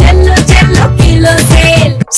చెల్లు చెల్లు kilo sale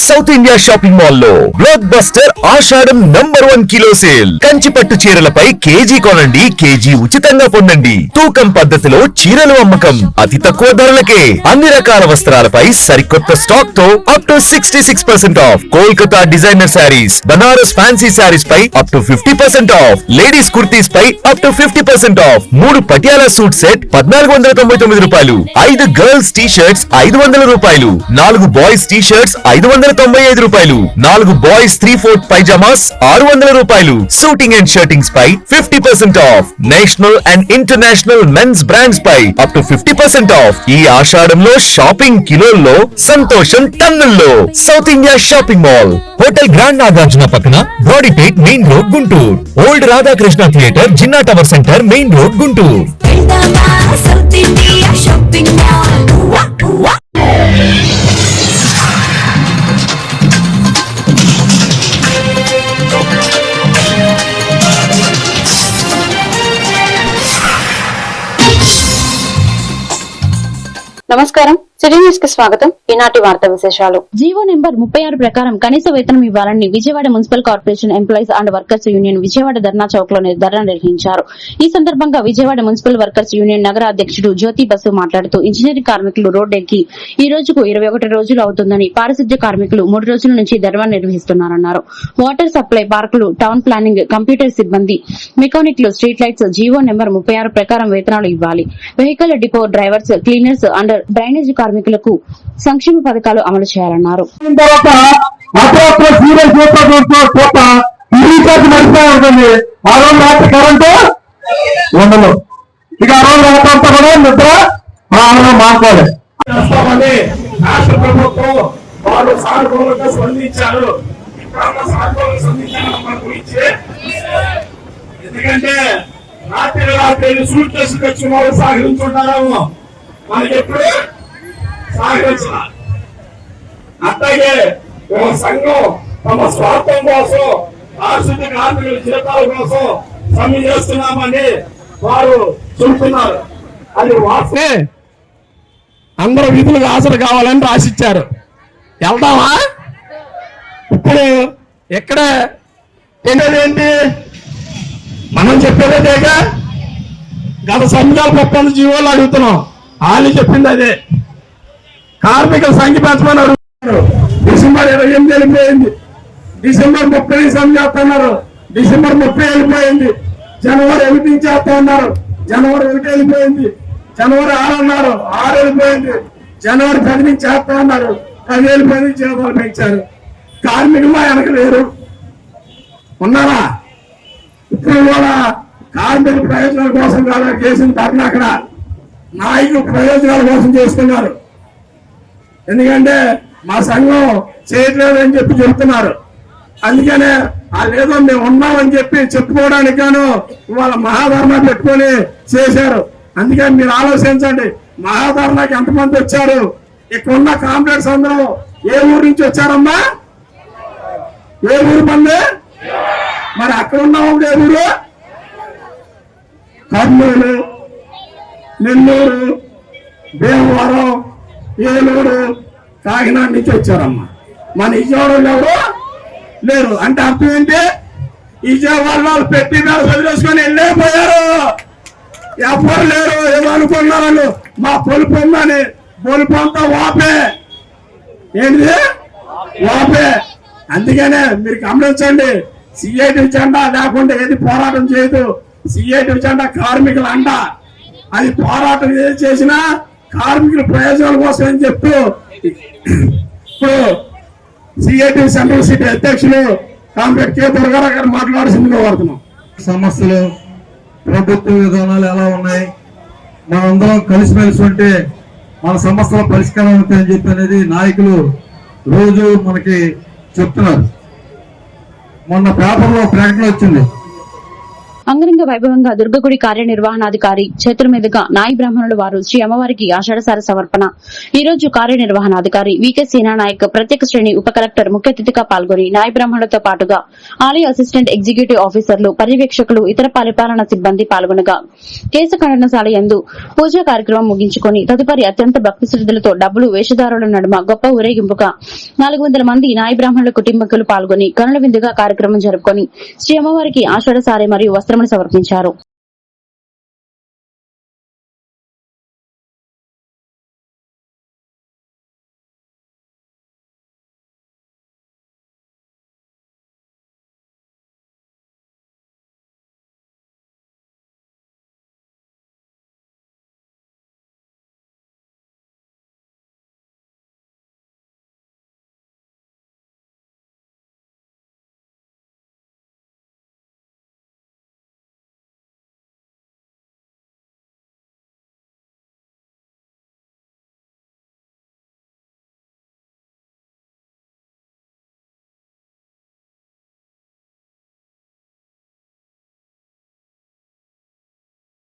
south India shopping మాల్లో బ్లాక్ బస్టర్ ఆషాఢం number one kilo sale. Kanchi పట్టు చీరలపై కేజీ కొనండి కేజీ ఉచితంగా పొందండి. తూకం పద్ధతిలో చీరలు అమ్మకం. అతి తక్కువ ధరలకే. అన్ని రకాల వస్త్రాలపై సరికొత్త స్టాక్తో up to sixty six percent off Kolkata designer sarees Banaras fancy sarees pi up to fifty percent off ladies kurtis pi up to fifty percent off మూడు పటియాలా సూట్ సెట్ పద్నాలుగు వందల తొంభై తొమ్మిది రూపాయలు. ఐదు గర్ల్స్ టీ షర్ట్స్ ఐదు వందల రూపాయలు. నాలుగు బాయ్స్ టీ షర్ట్స్ ఐదు వందల తొంభై ఐదు రూపాయలు. నాలుగు బాయ్స్ త్రీ ఫోర్త్ పైజామాస్ ఆరు వందల రూపాయలు. Suiting and shirtings pi fifty percent off. National and international mens brands pi up to fifty percent off. ఈ ఆషాఢంలో షాపింగ్ కిలోల్లో సంతోషం టన్నుల్లో. South India shopping mall. Hotel grand Nagarjuna పక్కన Brodipet main road Guntur. Old Radhakrishna theatre Jinnah tower centre main road Guntur. Shopping mall. నమస్కారం. City న్యూస్కి స్వాగతం. ఈనాటి విశేషాలు. జీవో నెంబర్ ముప్పై ఆరు ప్రకారం కనీస వేతనం ఇవ్వాలని Vijayawada municipal corporation employees and workers union Vijayawada ధర్నా చౌక్లో ధర్నా నిర్వహించారు. ఈ సందర్భంగా విజయవాడ మున్సిపల్ వర్కర్స్ యూనియన్ నగర అధ్యక్షుడు జ్యోతి బసు మాట్లాడుతూ ఇంజనీరింగ్ కార్మికులు రోడ్డెక్కి ఈ రోజుకు ఇరవై ఒకటి రోజులు అవుతుందని పారిశుద్ధ్య కార్మికులు మూడు రోజుల నుంచి ధర్నా నిర్వహిస్తున్నారన్నారు. వాటర్ సప్లై పార్కులు టౌన్ ప్లానింగ్ కంప్యూటర్ సిబ్బంది మెకానిక్లు స్ట్రీట్ లైట్స్ జీవో నెంబర్ ముప్పై ఆరు ప్రకారం వేతనాలు ఇవ్వాలి. Vehicle depot drivers cleaners and drainage కార్మికులకు సంక్షేమ పథకాలు అమలు చేయాలన్నారు. ఆ రోజు రాత్రి కరెంటు? ఉండదు. ఇక ఆ రోజు రాత్రి అంతా కూడా నిద్ర రాష్ట్ర ప్రభుత్వం సానుకూలంగా స్పందించారు. ఎందుకంటే రాత్రి రాత్రి సూట్ కేసు తెచ్చిన వాళ్ళు సహకరించుంటారేమో మనకి ఎప్పుడు సహకరించాల అట్లాగే ఒక సంఘం తమ స్వార్థం కోసం పారిశుద్ధ కార్మికుల జీతాల కోసం సమ్మె చేస్తున్నామని వారు చెబుతున్నారు. అది వాస్తే అందరూ విధులకు హాజరు కావాలని రాసిచ్చారు. వెళ్దామా? ఇప్పుడు ఎక్కడ? ఏంటి? మనం చెప్పేదేగా గత సంఘాలు ముప్పై జీవోలు అడుగుతున్నాం. వాళ్ళు చెప్పింది అదే. కార్మికుల సంఖ్య పెంచమని అడుగుతున్నారు. డిసెంబర్ ఇరవై ఎనిమిది వెళ్ళిపోయింది. డిసెంబర్ ముప్పై సమ్మె చేస్తున్నారు. డిసెంబర్ ముప్పై వెళ్ళిపోయింది. జనవరి ఎనిమిది నుంచి చేస్తా ఉన్నారు. జనవరి ఒకటి వెళ్ళిపోయింది. జనవరి ఆరు అన్నారు. ఆరు వెళ్ళిపోయింది. జనవరి పది నుంచి చేస్తా ఉన్నారు. పది వెళ్ళిపోయింది నుంచి జీతాలు పెంచారు. కార్మికులు మా వెనక లేరు. ఉన్నారా? ఇప్పుడు కూడా కార్మికుల ప్రయోజనాల కోసం కాదు? చేసిన ధర్నా అక్కడ. నాయకులు ప్రయోజనాల కోసం చేస్తున్నారు. ఎందుకంటే మా సంఘం చేయట్లేదు అని చెప్పి చెప్తున్నారు అందుకనే ఆ లేదో మేము ఉన్నామని చెప్పి చెప్పుకోవడానికి గాను ఇవాళ మహాధర్మ పెట్టుకొని చేశారు. అందుకని మీరు ఆలోచించండి మహాధర్మకి ఎంతమంది వచ్చారు? ఇక్కడ ఉన్న కాంప్లెక్స్ అందరూ ఏ ఊరు నుంచి వచ్చారమ్మా? ఏ ఊరు మంది మరి అక్కడ ఉన్న ఏ ఊరు? కర్నూలు నెల్లూరు భీమవరం ఏలూరు కాకినాడ నుంచి వచ్చారమ్మా. మన విజయవాడలో ఎవరు లేరు. అంటే అర్థం ఏంటి? విజయవాడ వాళ్ళు పెట్టి మీద వదిలేసుకొని వెళ్ళిపోయారు. ఎవరు లేరు? ఏమనుకున్నారు అనుకున్నారు వాళ్ళు. మా పొలుపు ఉందని. పొలుపు అంతా వాపే. ఏంటిది వాపే. అందుకనే మీరు గమనించండి. సిఐటి జెండా లేకుండా ఏది పోరాటం చేయదు. సిఐటి జెండా కార్మికుల అండ. అది పోరాటం ఏది చేసినా కార్మికుల ప్రయోజనాల కోసం అని చెప్తూ ఇప్పుడు సిఐటి సెంట్రల్ సిటీ అధ్యక్షులు కామ్రేడ్ కె దుర్గారావు గారు మాట్లాడాల్సిందిగా వాడుతున్నాం సమస్యలు ప్రభుత్వ విధానాలు ఎలా ఉన్నాయి? మనందరం కలిసిమెలిసి ఉంటే మన సమస్యల పరిష్కారం అవుతాయని చెప్పి అనేది నాయకులు రోజు మనకి చెప్తున్నారు. మొన్న పేపర్లో ప్రకటన వచ్చింది. అంగరంగ వైభవంగా దుర్గగుడి కార్యనిర్వహణాధికారి చేతుల మీదుగా నాయి బ్రాహ్మణుల వారు శ్రీ అమ్మవారికి ఆషాఢసార సమర్పణ. ఈ రోజు కార్యనిర్వహణాధికారి వికే సేనా నాయక్ ప్రత్యేక శ్రేణి ఉప కలెక్టర్ ముఖ్య అతిథిగా పాల్గొని నాయి బ్రాహ్మణులతో పాటుగా ఆలయ అసిస్టెంట్ ఎగ్జిక్యూటివ్ ఆఫీసర్లు పర్యవేక్షకులు ఇతర పరిపాలనా సిబ్బంది పాల్గొనగా కేసు ఖండనశాల యందు పూజా కార్యక్రమం ముగించుకొని తదుపరి అత్యంత భక్తి శ్రద్ధలతో డబ్బులు వేషధారుల నడుమ గొప్ప ఊరేగింపుగా నాలుగు వందల మంది నాయి బ్రాహ్మణుల కుటుంబకులు పాల్గొని కనుల విందుగా కార్యక్రమం జరుపుకొని శ్రీ అమ్మవారికి ఆషాఢ మరియు మరియు వస్త్రములు సమర్పించారు.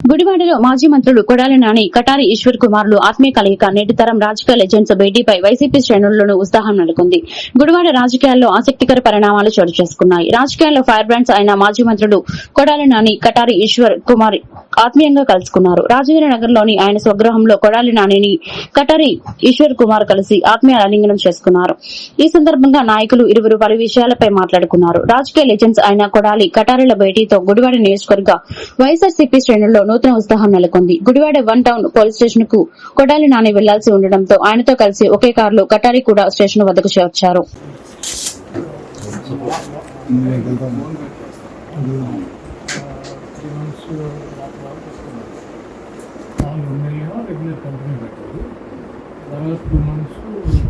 గుడివాడలో మాజీ మంత్రులు కొడాలి నాని కటారి ఈశ్వర్ కుమార్లు ఆత్మీయ కలయిక నేటి తరం రాజకీయ లెజెండ్స్ భేటీపై వైసీపీ శ్రేణుల్లోనూ ఉత్సాహం నెలకొంది. గుడివాడ రాజకీయాల్లో ఆసక్తికర పరిణామాలు చోటు చేసుకున్నాయి. రాజకీయాల్లో ఫైర్ బ్రాండ్స్ అయిన మాజీ మంత్రులు కొడాలి నాని కటారి ఈశ్వర్ కుమార్ ఆత్మీయంగా కలుసుకున్నారు. రాజేంద్ర నగర్లోని ఆయన స్వగృహంలో కొడాలి నానిని కటారి ఈశ్వర్ కుమార్ కలిసి ఆత్మీయ ఆలింగనం చేసుకున్నారు. ఈ సందర్భంగా నాయకులు ఇరువురు పలు విషయాలపై మాట్లాడుకున్నారు. రాజకీయ లెజెండ్స్ అయిన కొడాలి కటారిల భేటీతో గుడివాడ నియోజకవర్గ వైఎస్ఆర్సీపీ శ్రేణుల్లో నూతన ఉత్సాహం నెలకొంది. గుడివాడ వన్ టౌన్ పోలీస్ స్టేషన్కు కొడాలి నాని వెళ్ళాల్సి ఉండడంతో ఆయనతో కలిసి ఒకే కారులో కటారి కూడా స్టేషన్ వద్దకు చేర్చారు. రెగ్యులర్ కంపెనీ పెట్టారు తర్వాత టూ మంత్స్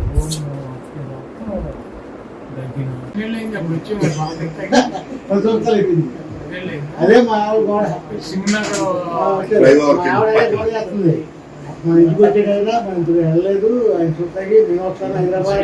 ఫోన్ అప్పుడు వచ్చి మరి బాగా పది సంవత్సరాలు అయిపోయింది అదే మా ఆవిడ గోడ సింగనగర్ మా చేస్తుంది మన ఇంటికి వచ్చేటైనా మన ఇంటికి వెళ్ళలేదు ఆయన చూస్తాకి నేను వస్తాను హైదరాబాద్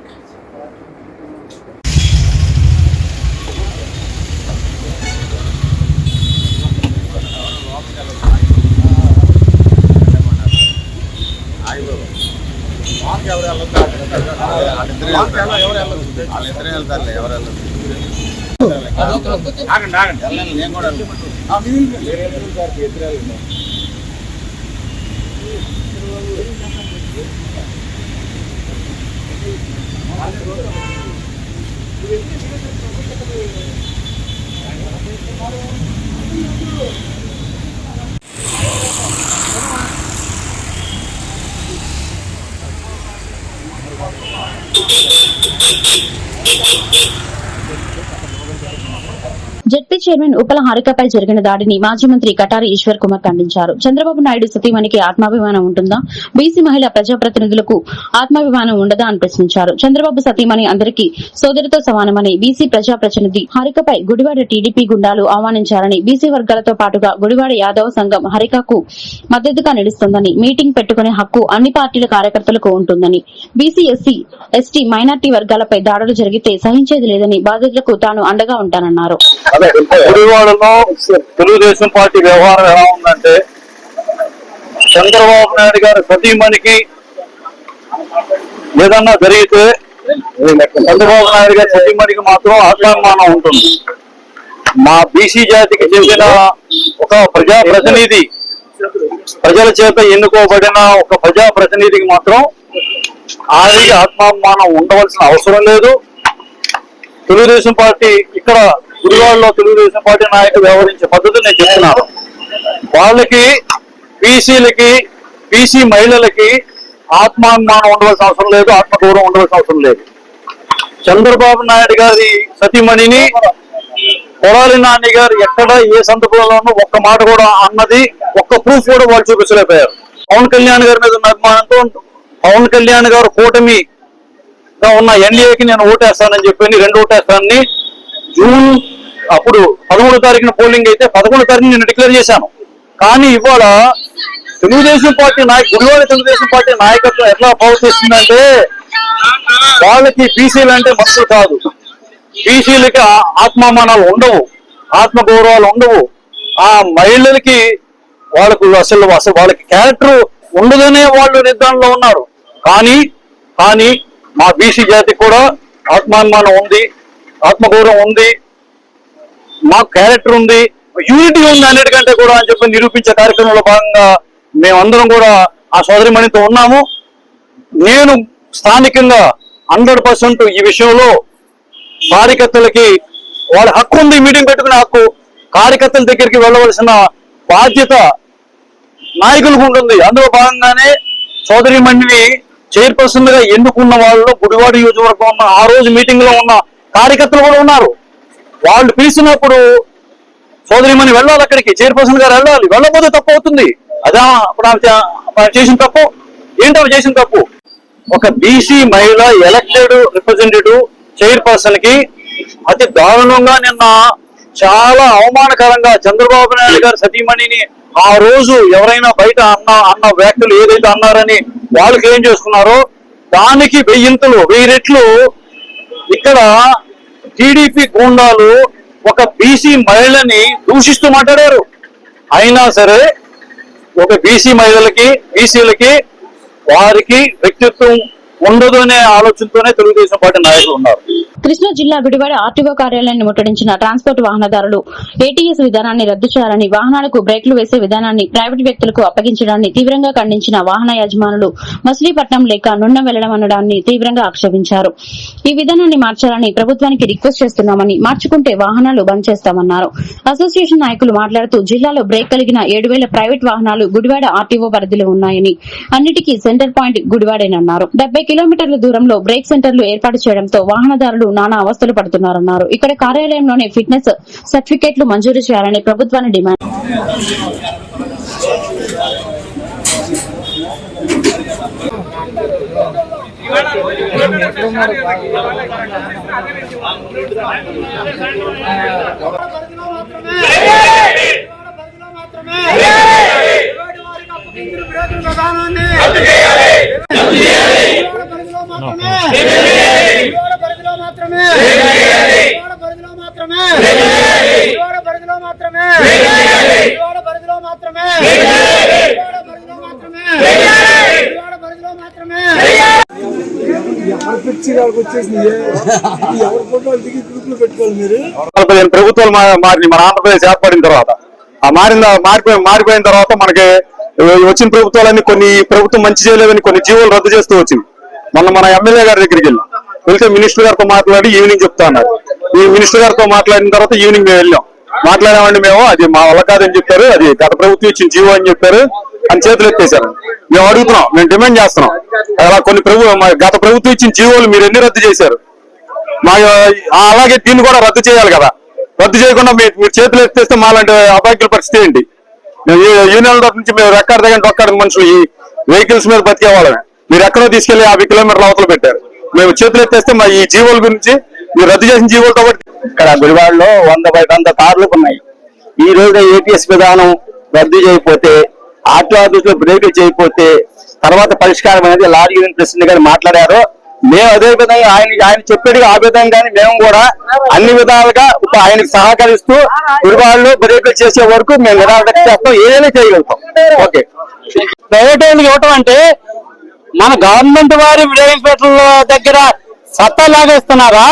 వాళ్ళు ఇద్దరే వెళ్తారులే ఎవరు వెళ్ళరు ఆగండి ఆగండి వెళ్ళాలి నేను కూడా Thank you. Thank you. ZP chairman Upala హారికపై జరిగిన దాడిని మాజీ మంత్రి కటారి ఈశ్వర్ కుమార్ ఖండించారు. చంద్రబాబు నాయుడు సతీమణికి ఆత్మాభిమానం ఉంటుందా? బీసీ మహిళా ప్రజాప్రతినిధులకు ఆత్మాభిమానం ఉండదా అని ప్రశ్నించారు. చంద్రబాబు సతీమణి అందరికీ సోదరితో సమానమని బీసీ ప్రజాప్రతినిధి హారికపై గుడివాడ టీడీపీ గుండాలు ఆహ్వానించారని బీసీ వర్గాలతో పాటుగా గుడివాడ యాదవ సంఘం హరికకు మద్దతుగా నిలుస్తోందని మీటింగ్ పెట్టుకునే హక్కు అన్ని పార్టీల కార్యకర్తలకు ఉంటుందని బీసీ ఎస్సీ ఎస్టీ మైనార్టీ వర్గాలపై దాడులు జరిగితే సహించేది లేదని బాధితులకు తాను అండగా ఉంటానన్నారు. గుడివాడలో తెలుగుదేశం పార్టీ వ్యవహారం ఎలా ఉందంటే చంద్రబాబు నాయుడు గారి సతీమణికి ఏదన్నా జరిగితే చంద్రబాబు నాయుడు గారి సతీమణికి మాత్రం ఆత్మాభిమానం ఉంటుంది. మా బీసీ జాతికి చెందిన ఒక ప్రజా ప్రతినిధి ప్రజల చేత ఎన్నుకోబడిన ఒక ప్రజా ప్రతినిధికి మాత్రం ఆవిడికి ఆత్మాభిమానం ఉండవలసిన అవసరం లేదు. తెలుగుదేశం పార్టీ ఇక్కడ గుడివాడలో తెలుగుదేశం పార్టీ నాయకులు వ్యవహరించే పద్ధతి నేను చెప్తున్నాను. వాళ్ళకి బీసీలకి బీసీ మహిళలకి ఆత్మాభిమానం ఉండవలసిన అవసరం లేదు ఆత్మగౌరవం ఉండవలసిన అవసరం లేదు. చంద్రబాబు నాయుడు గారి సతీమణిని కొడాలి నాని గారు ఎక్కడ ఏ సందర్భంలోనూ ఒక్క మాట కూడా అన్నది ఒక్క ప్రూఫ్ కూడా వాళ్ళు చూపించలేకపోయారు. పవన్ కళ్యాణ్ గారి మీద ఉన్న అభిమానంతో పవన్ కళ్యాణ్ గారు కూటమిగా ఉన్న ఎన్డీఏకి నేను ఓటేస్తానని చెప్పి రెండు ఓటేస్తానని జూన్ అప్పుడు పదమూడో తారీఖున పోలింగ్ అయితే పదకొండు తారీఖు నేను డిక్లేర్ చేశాను. కానీ ఇవాళ తెలుగుదేశం పార్టీ నాయక గుడివాడ తెలుగుదేశం పార్టీ నాయకత్వం ఎట్లా ప్రవర్తిస్తుందంటే వాళ్ళకి బీసీలు అంటే మనసు కాదు. బీసీలకి ఆ- ఆత్మామానాలు ఉండవు ఆత్మ గౌరవాలు ఉండవు. ఆ మహిళలకి వాళ్ళకు అసలు అసలు వాళ్ళకి క్యారెక్టర్ ఉండదనే వాళ్ళు నిర్ధారణలో ఉన్నారు. కానీ కానీ మా బీసీ జాతికి కూడా ఆత్మాభిమానం ఉంది. ఆత్మగౌరవం ఉంది. మాకు క్యారెక్టర్ ఉంది. యూనిటీ ఉంది అన్నిటికంటే కూడా అని చెప్పి నిరూపించే కార్యక్రమంలో భాగంగా మేమందరం కూడా ఆ సోదరిమణితో ఉన్నాము. నేను స్థానికంగా హండ్రెడ్ పర్సెంట్ ఈ విషయంలో కార్యకర్తలకి వాళ్ళ హక్కు ఉంది. మీటింగ్ పెట్టుకునే హక్కు కార్యకర్తల దగ్గరికి వెళ్ళవలసిన బాధ్యత నాయకులకు ఉంటుంది. అందులో భాగంగానే సోదరి మండిని చైర్పర్సన్గా ఎన్నుకున్న వాళ్ళు గుడివాడ నియోజకవర్గం ఉన్న ఆ రోజు మీటింగ్లో ఉన్న కార్యకర్తలు కూడా ఉన్నారు. వాళ్ళు పిలిచినప్పుడు సోదరిమణి వెళ్ళాలి అక్కడికి చైర్పర్సన్ గారు వెళ్ళాలి. వెళ్ళకపోతే తప్పు అవుతుంది. అదా అప్పుడు ఆమె చేసిన తప్పు? ఏంటి ఆమె చేసిన తప్పు? ఒక బీసీ మహిళ ఎలక్టెడ్ రిప్రజెంటేటివ్ చైర్పర్సన్కి అతి దారుణంగా నిన్న చాలా అవమానకరంగా చంద్రబాబు నాయుడు గారి సతీమణిని ఆ రోజు ఎవరైనా బయట అన్న అన్న వ్యాఖ్యలు ఏదైతే అన్నారని వాళ్ళకి ఏం చేసుకున్నారో దానికి వెయ్యింతలు వెయ్యి రెట్లు ఇక్కడ టీడీపీ గూండాలు ఒక బీసీ మహిళని దూషిస్తూ మాట్లాడారు. అయినా సరే ఒక బీసీ మహిళలకి బీసీలకి వారికి వ్యక్తిత్వం ఉండదు అనే ఆలోచనతోనే తెలుగుదేశం పార్టీ నాయకులు ఉన్నారు. కృష్ణా జిల్లా గుడివాడ ఆర్టీఓ కార్యాలయాన్ని ముట్టడించిన ట్రాన్స్పోర్ట్ వాహనదారులు ఏటీఎస్ విధానాన్ని రద్దు చేయాలని వాహనాలకు బ్రేక్లు వేసే విధానాన్ని ప్రైవేట్ వ్యక్తులకు అప్పగించడాన్ని తీవ్రంగా ఖండించిన వాహన యజమానులు మచిలీపట్నం లేక నున్న వెళ్ళడం అనడాన్ని తీవ్రంగా ఆక్షేపించారు. ఈ విధానాన్ని మార్చాలని ప్రభుత్వానికి రిక్వెస్ట్ చేస్తున్నామని మార్చుకుంటే వాహనాలు బంద్ చేస్తామన్నారు. అసోసియేషన్ నాయకులు మాట్లాడుతూ జిల్లాలో బ్రేక్ కలిగిన ఏడు వేల ప్రైవేట్ వాహనాలు గుడివాడ ఆర్టీఓ పరిధిలో ఉన్నాయని అన్నిటికీ సెంటర్ పాయింట్ గుడివాడేనన్నారు. డెబ్బై కిలోమీటర్ల దూరంలో బ్రేక్ సెంటర్లు ఏర్పాటు చేయడంతో వాహనదారులు నానా అవస్థలు పడుతున్నారన్నారు. ఇక్కడ కార్యాలయంలోనే ఫిట్నెస్ సర్టిఫికేట్లు మంజూరు చేయాలని ప్రభుత్వాన్ని డిమాండ్ పదిహేను ప్రభుత్వాలు మా- మన ఆంధ్రప్రదేశ్ ఏర్పడిన తర్వాత ఆ మారిన మారిపోయి మారిపోయిన తర్వాత మనకి వచ్చిన ప్రభుత్వాలన్నీ కొన్ని ప్రభుత్వం మంచి చేయలేదని కొన్ని జీవోలు రద్దు చేస్తూ వచ్చింది. మొన్న మన ఎమ్మెల్యే గారి దగ్గరికి వెళ్ళాం. వెళ్తే మినిస్టర్ గారితో మాట్లాడి ఈవినింగ్ చెప్తా అన్నారు. ఈ మినిస్టర్ గారితో మాట్లాడిన తర్వాత ఈవినింగ్ మేము వెళ్ళాం. మాట్లాడామండి మేము అది మా వల్ల కాదని చెప్పారు అది గత ప్రభుత్వం ఇచ్చిన జీవో అని చెప్పారు. అని చేతులు ఎత్తేశారు మేము అడుగుతున్నాం మేము డిమాండ్ చేస్తున్నాం. అలా కొన్ని ప్రభు గత ప్రభుత్వం ఇచ్చిన జీవోలు మీరు ఎన్ని రద్దు చేశారు? మా అలాగే దీన్ని కూడా రద్దు చేయాలి కదా. రద్దు చేయకుండా మీరు మీరు చేతులు ఎత్తేస్తే మాలాంటి అభాగ్యుల పరిస్థితి ఏంటి? మేము యూనియన్ తరఫు నుంచి మేము రెక్కడ దగ్గర ఒక్కడ మనుషులు ఈ వెహికల్స్ మీద బతికే మీరు ఎక్కడో తీసుకెళ్ళి యాభై కిలోమీటర్ల అవతల పెట్టారు. మేము చేతులు ఎత్తేస్తే మా ఈ జీవోల గురించి మీరు రద్దు చేసిన జీవోలతో కాబట్టి ఇక్కడ గుడివాడలో వంద బయట వంద కార్లు ఉన్నాయి ఈ రోజు ఏపీఎస్ విధానం రద్దు చేయకపోతే ఆటో ఆఫీసులో బ్రేకులు చేయకపోతే తర్వాత పరిష్కారం అనేది లారీ యూనియన్ ప్రెసిడెంట్ గారు మాట్లాడారు. మేము అదే విధంగా ఆయన ఆయన చెప్పేది ఆ విధంగానే మేము కూడా అన్ని విధాలుగా ఇప్పుడు ఆయనకు సహకరిస్తూ గుడివాడలో బ్రేకులు చేసే వరకు మేము నిరాకరణ చేస్తాం. ఏదైనా చేయగలుగుతాం. ఓకే. ప్రైవేట్ ఇవ్వటం అంటే మన గవర్నమెంట్ వారి హాస్పిటల్ దగ్గర సత్తా లాగా ఇస్తున్నారా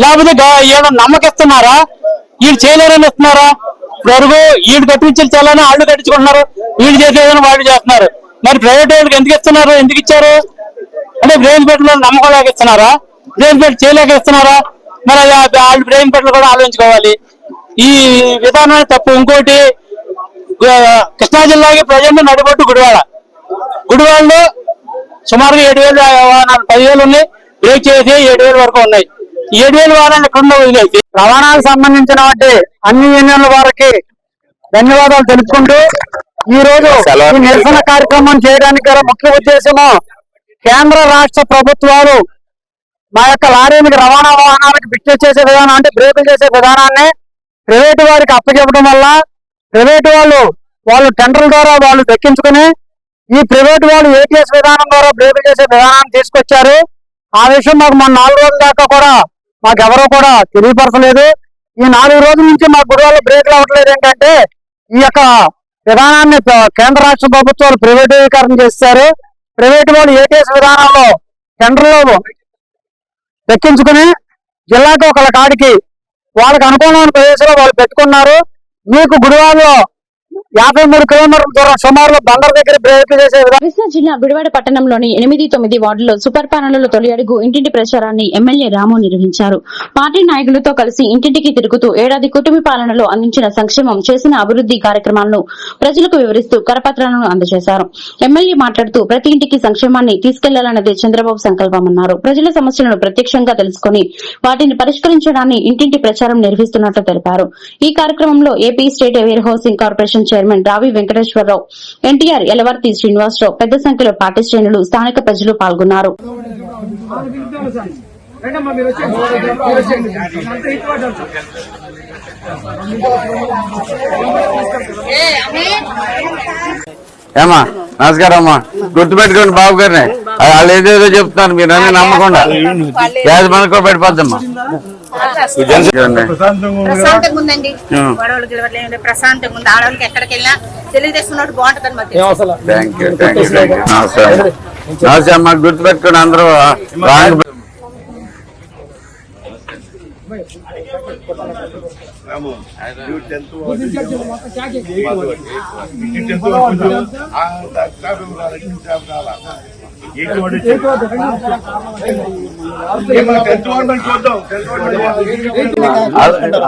లేకపోతే గ- ఏదో నమ్మకిస్తున్నారా? వీళ్ళు చేయలేరని ఇస్తున్నారా? వరకు వీళ్ళు కట్టించిన చాలని వాళ్ళు కట్టించుకుంటున్నారు. వీళ్ళు చేసేదని వాళ్ళు చేస్తున్నారు. మరి ప్రైవేట్ వాళ్ళకి ఎందుకు ఇస్తున్నారు? ఎందుకు ఇచ్చారు? అంటే బ్రెయిన్ పెట్టులో నమ్మకం లేక ఇస్తున్నారా? బ్రెయిన్ పెట్టి చేయలేక ఇస్తున్నారా? మరి వాళ్ళు బ్రెయిన్ పెట్లు కూడా ఆలోచించుకోవాలి. ఈ విధానం తప్పు. ఇంకోటి కృష్ణా జిల్లాకి ప్రజెంట్ నడిపట్టు గుడివాడ. గుడివాడలో సుమారుగా ఏడు వేలు పదివేలు ఉన్నాయి. బ్రేక్ చేసి ఏడు వేల వరకు ఉన్నాయి. ఏడు వేల వాహనాలు ఎక్కడ వదిలేసి రవాణాకు సంబంధించిన వాటి అన్ని యూనియన్ల వారికి ధన్యవాదాలు తెలుపుకుంటూ ఈ రోజు ఈ నిరసన కార్యక్రమం చేయడానికి గల ముఖ్య ఉద్దేశము కేంద్ర రాష్ట్ర ప్రభుత్వాలు మా యొక్క లారీలకు రవాణా వాహనాలకు ఫిట్నెస్ చేసే విధానం అంటే బ్రేకులు చేసే విధానాన్ని ప్రైవేట్ వారికి అప్పచెప్పడం వల్ల ప్రైవేట్ వాళ్ళు వాళ్ళు టెండర్ల ద్వారా వాళ్ళు దక్కించుకుని ఈ ప్రైవేట్ వాళ్ళు ఏటీఎస్ విధానం ద్వారా బ్రేకులు చేసే విధానాన్ని తీసుకొచ్చారు. ఆ విషయం మాకు మన నాలుగు రోజుల దాకా కూడా మాకెవరో కూడా తెలియపరచలేదు. ఈ నాలుగు రోజుల నుంచి మా గుడివాళ్ళ బ్రేక్ అవ్వట్లేదు ఏంటంటే ఈ యొక్క విధానాన్ని కేంద్ర రాష్ట్ర ప్రభుత్వాలు ప్రైవేటీకరణ చేశారు. ప్రైవేట్ వాళ్ళు ఏటీఎస్ విధానంలో టెండర్లో దక్కించుకుని జిల్లాకు ఒకళ్ళ కాడికి వాళ్ళకి అనుకూలమైన ప్రదేశంలో వాళ్ళు పెట్టుకున్నారు. మీకు గుడివాడలో యాభై మూడు కిలోమీటర్ల దూరం సుమారు బందర్ దగ్గర బ్రేక్ చేసే కృష్ణా జిల్లా గుడివాడ పట్టణంలోని ఎనిమిది తొమ్మిది వార్డులో సూపర్ ప్యానెల్లో తొలి అడుగు ఇంటింటి ప్రచారాన్ని ఎమ్మెల్యే రాము నిర్వహించారు. పార్టీ నాయకులతో కలిసి ఇంటింటికి తిరుగుతూ ఏడాది కుటుంబ పాలనలో అందించిన సంక్షేమం చేసిన అభివృద్ధి కార్యక్రమాలను ప్రజలకు వివరిస్తూ కరపత్రాలను అందజేశారు. ఎమ్మెల్యే మాట్లాడుతూ ప్రతి ఇంటికి సంక్షేమాన్ని తీసుకెళ్ళాలన్నదే చంద్రబాబు సంకల్పమన్నారు. ప్రజల సమస్యలను ప్రత్యక్షంగా తెలుసుకుని వాటిని పరిష్కరించడాన్ని ఇంటింటి ప్రచారం నిర్వహిస్తున్నట్లు తెలిపారు. ఈ కార్యక్రమంలో AP state ware housing corporation chairman Ravi Venkateswara Rao. NTR Elavarthi Srinivasarao పెద్ద సంఖ్యలో పార్టీ శ్రేణులు స్థానిక ప్రజలు పాల్గొన్నారు. ఏమా నమస్కారం అమ్మా గుర్తుపెట్టుకోండి బాబు గారిని. వాళ్ళు ఏదేదో చెప్తున్నారు మీరు అన్ని నమ్మకుండా. యాజ మనకు పెట్టిపోద్దమ్మా ప్రశాంతంగా ఉందండి. గొడవలు గిడవలు ఏమి లేవు. ప్రశాంతంగా ఉంది ఆడవాళ్ళకి ఎక్కడికి వెళ్ళినా తెలుగుదేశం ఉన్నట్టు బాగుంటుంది మాకు గుర్తుపెట్టుకోండి అందరూ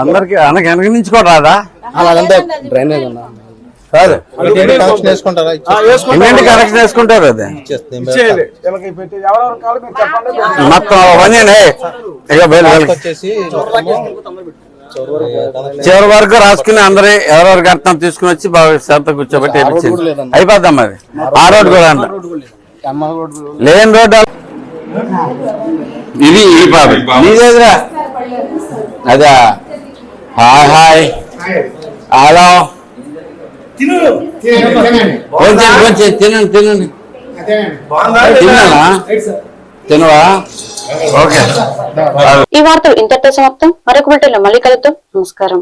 అందరికి అనకి వెనక నుంచి కూడా రాదా? కాదు. ఎన్నింటి కరెక్షన్ వేసుకుంటారు అది. మొత్తం. చివరి వరకు రాసుకుని అందరి ఎవరెవరికి అర్థం తీసుకుని వచ్చి బాగా శ్రద్ధ కూర్చోబెట్టి అయిపోద్దాం అది ఆ రోడ్ కూడా లేని రోడ్ ఇది ఈ పాప. నీదేదిరా అదా. Hi hi. హలో. కొంచెం కొంచెం తినండి తినండి. తిన్నానా తినవా ఓకే. ఈ వార్తలు ఇంతటితో సమాప్తం. మరొక బిడ్డలో మళ్ళీ కలుద్దాం. నమస్కారం.